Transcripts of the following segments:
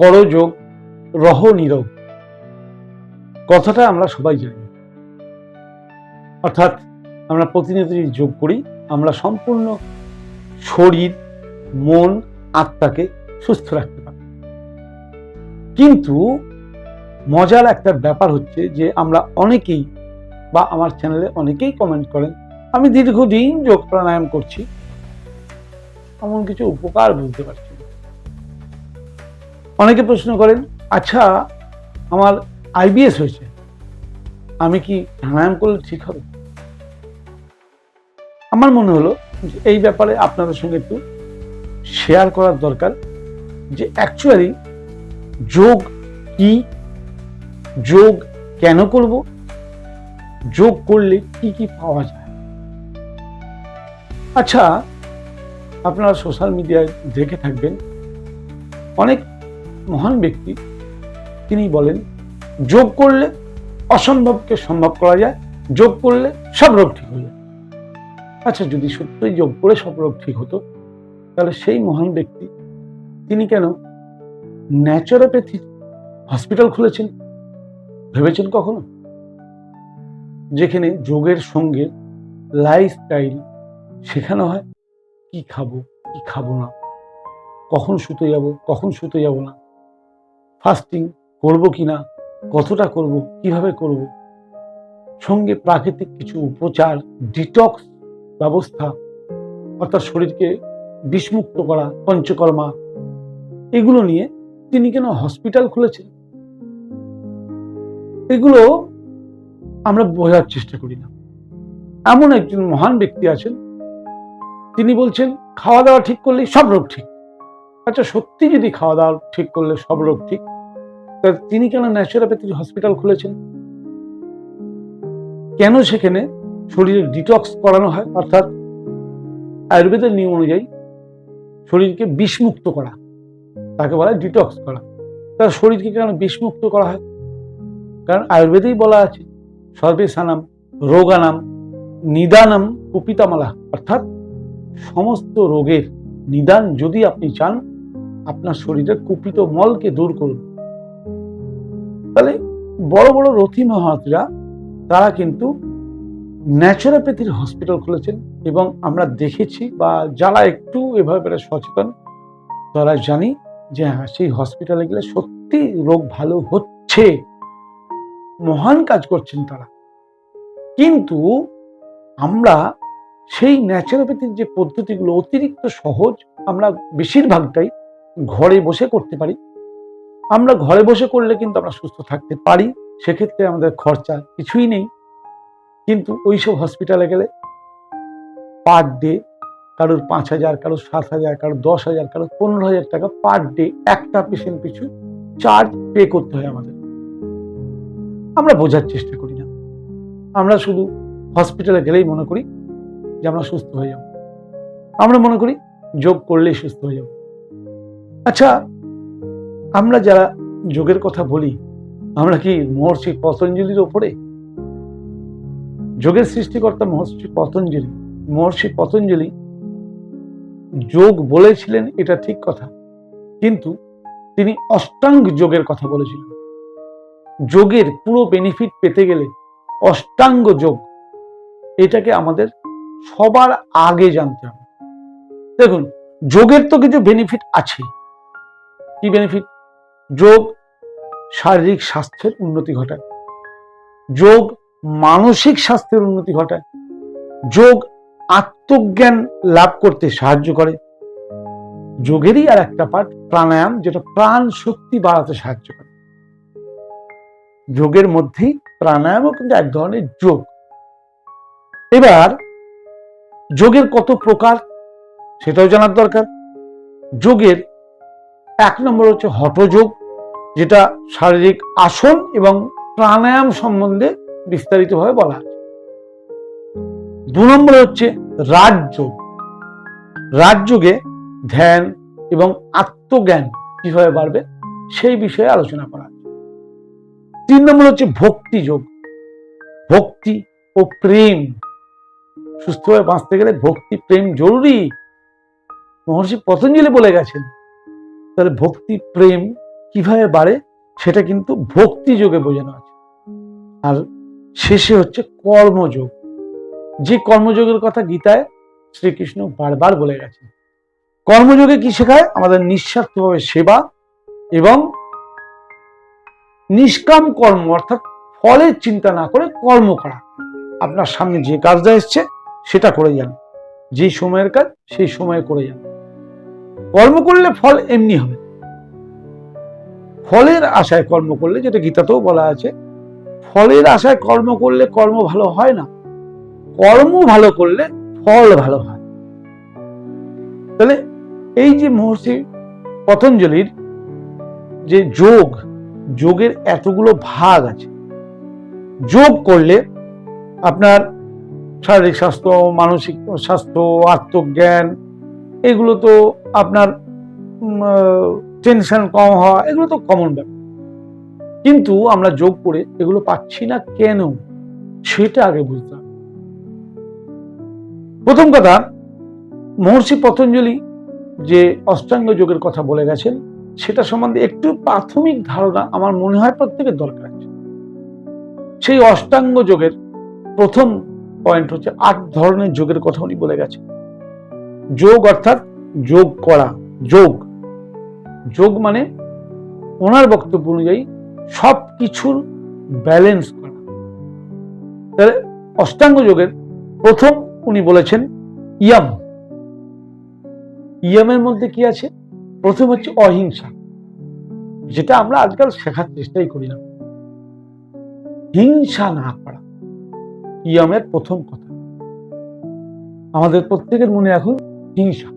করযোগ রহ নীরব। কথাটা আমরা সবাই জানি। অর্থাৎ আমরা প্রতিনিয়ত যোগ করি, আমরা সম্পূর্ণ শরীর, মন, আত্মাকে সুস্থ রাখতে পারি। কিন্তু মজার একটা ব্যাপার হচ্ছে যে আমরা অনেকেই বা আমার চ্যানেলে অনেকেই কমেন্ট করেন, আমি দীর্ঘদিন যোগ প্রাণায়াম করছি, এমন কিছু উপকার বুঝতে পারছি অনেকে প্রশ্ন করেন আচ্ছা আমার আইবিএস হয়েছে, আমি কি প্রাণায়াম করলে ঠিক হবে? আমার মনে হলো যে এই ব্যাপারে আপনাদের সঙ্গে একটু শেয়ার করার দরকার, যে অ্যাকচুয়ালি যোগ কি, যোগ কেন করব, যোগ করলে কি কি পাওয়া যায়? আচ্ছা আপনারা সোশ্যাল মিডিয়ায় দেখে থাকবেন, অনেক মহান ব্যক্তি, তিনি বলেন, যোগ করলে অসম্ভবকে সম্ভব করা যায়, যোগ করলে সব রোগ ঠিক হয়ে যায়। আচ্ছা যদি সত্যিই যোগ করে সব রোগ ঠিক হতো, তাহলে সেই মহান ব্যক্তি, তিনি কেন ন্যাচুরোপ্যাথি হসপিটাল খুলেছেন? ভেবেছেন কখনো? যেখানে যোগের সঙ্গে লাইফস্টাইল শেখানো হয়, কি খাব কি খাব না, কখন শুতে যাব, কখন শুতে যাব না ফাস্টিং করব কি না কতটা করব, কীভাবে করব? সঙ্গে প্রাকৃতিক কিছু উপচার ডিটক্স ব্যবস্থা, অর্থাৎ শরীরকে বিষমুক্ত করা, পঞ্চকর্মা, এগুলো নিয়ে তিনি কেন হসপিটাল খুলেছেন? এগুলো আমরা বোঝার চেষ্টা করি না। এমন একজন মহান ব্যক্তি আছেন, তিনি বলছেন, খাওয়া দাওয়া ঠিক করলেই সব রোগ ঠিক। আচ্ছা সত্যি যদি খাওয়া দাওয়া ঠিক করলে সব রোগ ঠিক তা তিনি কেন ন্যাচুরোপ্যাথি হসপিটাল খুলেছেন? কেন সেখানে শরীরের ডিটক্স করানো হয়? অর্থাৎ আয়ুর্বেদের নিয়ম অনুযায়ী শরীরকে বিষমুক্ত করা, তাকে বলা হয় ডিটক্স করা। তার শরীরকে কেন বিষমুক্ত করা হয়? কারণ আয়ুর্বেদেই বলা আছে সর্বেশানাম রোগানাম নিদানাম কুপিতামালা। অর্থাৎ সমস্ত রোগের নিদান যদি আপনি চান, আপনার শরীরের কুপিত মলকে দূর করুন। তাহলে বড় বড় রথী মহাতরা তারা কিন্তু ন্যাচুরোপ্যাথির হসপিটাল খুলেছেন এবং আমরা দেখেছি বা যারা একটু এভাবে সচেতন, তারা জানি যে হ্যাঁ সেই হসপিটালে গেলে সত্যি রোগ ভালো হচ্ছে। মহান কাজ করছেন তারা। কিন্তু আমরা সেই ন্যাচুরোপ্যাথির যে পদ্ধতিগুলো অতিরিক্ত সহজ আমরা বেশিরভাগটাই ঘরে বসে করতে পারি। আমরা ঘরে বসে করলে কিন্তু আমরা সুস্থ থাকতে পারি, সেক্ষেত্রে আমাদের খরচা কিছুই নেই। কিন্তু ওইসব হসপিটালে গেলে পার ডে কারোর পাঁচ হাজার, কারোর সাত হাজার, কারোর দশ হাজার, কারোর পনেরো হাজার টাকা পার ডে একটা পেশেন্ট পিছু চার্জ পে করতে হয় আমাদের। আমরা বোঝার চেষ্টা করি না। আমরা শুধু হসপিটালে গেলেই মনে করি যে আমরা সুস্থ হয়ে যাব। আমরা মনে করি যোগ করলেই সুস্থ হয়ে যাব। আচ্ছা আমরা যারা যোগের কথা বলি, আমরা কি মহর্ষি পতঞ্জলির ওপরে? যোগের সৃষ্টিকর্তা মহর্ষি পতঞ্জলি মহর্ষি পতঞ্জলি যোগ বলেছিলেন এটা ঠিক কথা, কিন্তু তিনি অষ্টাঙ্গ যোগের কথা বলেছিলেন। যোগের পুরো বেনিফিট পেতে গেলে অষ্টাঙ্গ যোগ, এটাকে আমাদের সবার আগে জানতে হবে। দেখুন, যোগের তো কিছু বেনিফিট আছে। কি বেনিফিট যোগ শারীরিক স্বাস্থ্যের উন্নতি ঘটায়। যোগ মানসিক স্বাস্থ্যের উন্নতি ঘটায়। যোগ আত্মজ্ঞান লাভ করতে সাহায্য করে। যোগেরই আর একটা পার্ট প্রাণায়াম, যেটা প্রাণ শক্তি বাড়াতে সাহায্য করে। যোগের মধ্যেই প্রাণায়ামও কিন্তু এক ধরনের যোগ। এবার যোগের কত প্রকার সেটাও জানার দরকার। যোগের এক নম্বর হচ্ছে হঠযোগ। যেটা শারীরিক আসন এবং প্রাণায়াম সম্বন্ধে বিস্তারিতভাবে বলা আছে দু নম্বর হচ্ছে রাজযোগ। রাজযোগে ধ্যান এবং আত্মজ্ঞান কীভাবে বাড়বে সেই বিষয়ে আলোচনা করা আছে তিন নম্বর হচ্ছে ভক্তি যোগ ভক্তি ও প্রেম। সুস্থভাবে বাঁচতে গেলে ভক্তি, প্রেম জরুরি। মহর্ষি পতঞ্জলি বলে গেছেন, তাহলে ভক্তি, প্রেম কীভাবে বাড়ে সেটা কিন্তু ভক্তি যোগে বোঝানো আছে। আর শেষে হচ্ছে কর্মযোগ। যে কর্মযোগের কথা গীতায় শ্রীকৃষ্ণ বারবার বলে গেছেন, কর্মযোগে কি শেখায়? আমাদের নিঃস্বার্থভাবে সেবা এবং নিষ্কাম কর্ম, অর্থাৎ ফলের চিন্তা না করে কর্ম করা। আপনার সামনে যে কাজটা এসছে, সেটা করে যান। যে সময়ের কাজ, সেই সময়ে করে যান। কর্ম করলে ফল এমনি হবে। ফলের আশায় কর্ম করলে, যেটা গীতাতেও বলা আছে, ফলের আশায় কর্ম করলে কর্ম ভালো হয় না। কর্ম ভালো করলে ফল ভালো হয়। তাহলে এই যে মহর্ষি পতঞ্জলির যে যোগ, যোগের এতগুলো ভাগ আছে। যোগ করলে আপনার শারীরিক স্বাস্থ্য, মানসিক স্বাস্থ্য, আত্মজ্ঞান, এগুলো তো আপনার টেনশন কম হওয়া, এগুলো তো কমন ব্যাপার। কিন্তু আমরা যোগ করে এগুলো পাচ্ছি না কেন? সেটা আগে বুঝতে প্রথম কথা, মহর্ষি পতঞ্জলি যে অষ্টাঙ্গ যোগের কথা বলে গেছেন, সেটা সম্বন্ধে একটু প্রাথমিক ধারণা আমার মনে হয় প্রত্যেকের দরকার আছে। সেই অষ্টাঙ্গ যোগের প্রথম পয়েন্ট হচ্ছে আট ধরনের যোগের কথা উনি বলে গেছেন। যোগ অর্থাৎ যোগ করা, যোগ। যোগ মানে ওনার বক্তব্য অনুযায়ী সব কিছুর ব্যালেন্স করা। তাহলে অষ্টাঙ্গ যোগের প্রথম উনি বলেছেন ইয়াম। ইয়ামের মধ্যে কি আছে? প্রথম হচ্ছে অহিংসা, যেটা আমরা আজকাল শেখার চেষ্টাই করি না। হিংসা না করা ইয়ামের প্রথম কথা। আমাদের প্রত্যেকের মনে এখন হিংসা।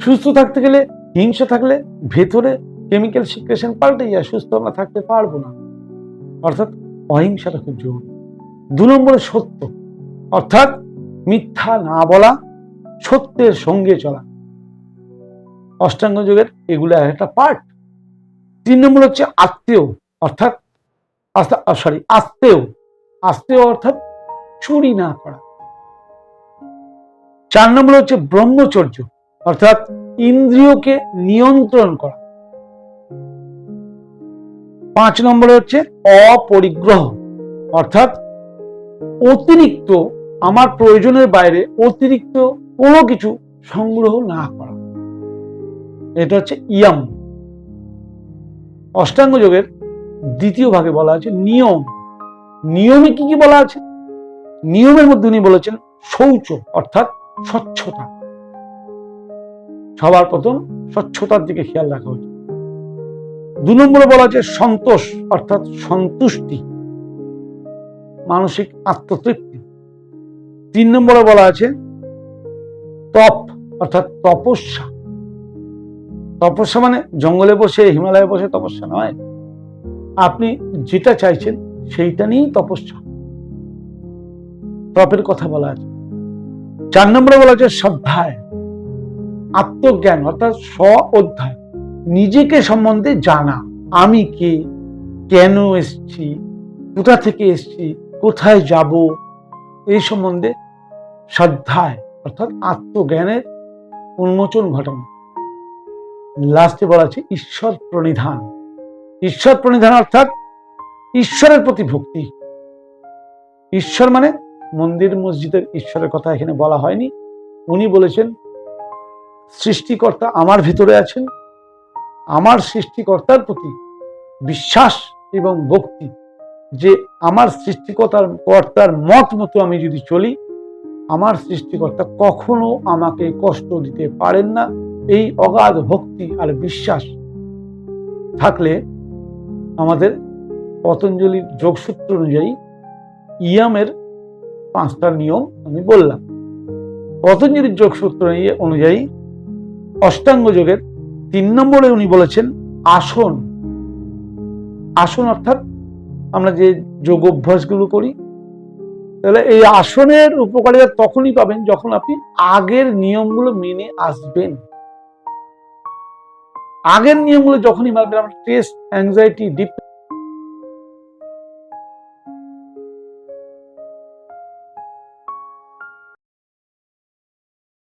সুস্থ থাকতে গেলে হিংসা থাকলে ভেতরে কেমিক্যাল সিক্রেশন পাল্টে যায়, সুস্থ আমরা থাকতে পারব না। অর্থাৎ অহিংসাটা খুব জরুরি। দু নম্বরে সত্য। অর্থাৎ মিথ্যা না বলা, সত্যের সঙ্গে চলা। অষ্টাঙ্গ যুগের এগুলো একটা পার্ট তিন নম্বর হচ্ছে আত্মীয়। অর্থাৎ সরি আস্তেও আস্তেও অর্থাৎ চুরি না করা। চার নম্বর হচ্ছে ব্রহ্মচর্য। অর্থাৎ ইন্দ্রিয়কে নিয়ন্ত্রণ করা। পাঁচ নম্বরে হচ্ছে অপরিগ্রহ, অর্থাৎ অতিরিক্ত আমার প্রয়োজনের বাইরে অতিরিক্ত কোনো কিছু সংগ্রহ না করা। এটা হচ্ছে ইয়াম। অষ্টাঙ্গ যোগের দ্বিতীয় ভাগে বলা আছে নিয়ম। নিয়মে কি কি বলা আছে? নিয়মের মধ্যে উনি বলেছেন শৌচ, অর্থাৎ স্বচ্ছতা। সবার প্রথম স্বচ্ছতার দিকে খেয়াল রাখা উচিত। দু নম্বরে বলা আছে সন্তোষ, অর্থাৎ সন্তুষ্টি, মানসিক আত্মতৃপ্তি। তিন নম্বরে বলা আছে তপ, অর্থাৎ তপস্যা। তপস্যা মানে জঙ্গলে বসে, হিমালয়ে বসে তপস্যা নয়। আপনি যেটা চাইছেন সেইটা নিয়েই তপস্যা। তপের কথা বলা আছে। চার নম্বরে বলা আছে শ্রদ্ধায় আত্মজ্ঞান, অর্থাৎ স্ব অধ্যায় নিজেকে সম্বন্ধে জানা, আমি কে, কেন এসছি, কোথা থেকে এসছি, কোথায় যাব, এই সম্বন্ধে শ্রদ্ধায় অর্থাৎ আত্মজ্ঞানের উন্মোচন ঘটানো। লাস্টে বলা আছে, ঈশ্বর প্রণিধান। ঈশ্বর প্রণিধান অর্থাৎ ঈশ্বরের প্রতি ভক্তি। ঈশ্বর মানে মন্দির মসজিদের ঈশ্বরের কথা এখানে বলা হয়নি। উনি বলেছেন সৃষ্টিকর্তা আমার ভিতরে আছেন। আমার সৃষ্টিকর্তার প্রতি বিশ্বাস এবং ভক্তি যে আমার সৃষ্টিকর্তার কর্তার মত মতো আমি যদি চলি, আমার সৃষ্টিকর্তা কখনো আমাকে কষ্ট দিতে পারেন না। এই অগাধ ভক্তি আর বিশ্বাস থাকলে আমাদের পতঞ্জলির যোগসূত্র অনুযায়ী ইয়ামের পাঁচটা নিয়ম আমি বললাম। পতঞ্জলির যোগসূত্র অনুযায়ী অষ্টাঙ্গ যোগের তিন নম্বরে উনি বলেছেন আসন। আসন অর্থাৎ আমরা যে যোগ অভ্যাসগুলো করি, তাহলে এই আসনের উপকারিতা তখনই পাবেন যখন আপনি আগের নিয়মগুলো মেনে আসবেন। আগের নিয়মগুলো যখনই মানবেন, আমরা স্ট্রেস অ্যাংজাইটি ডিপ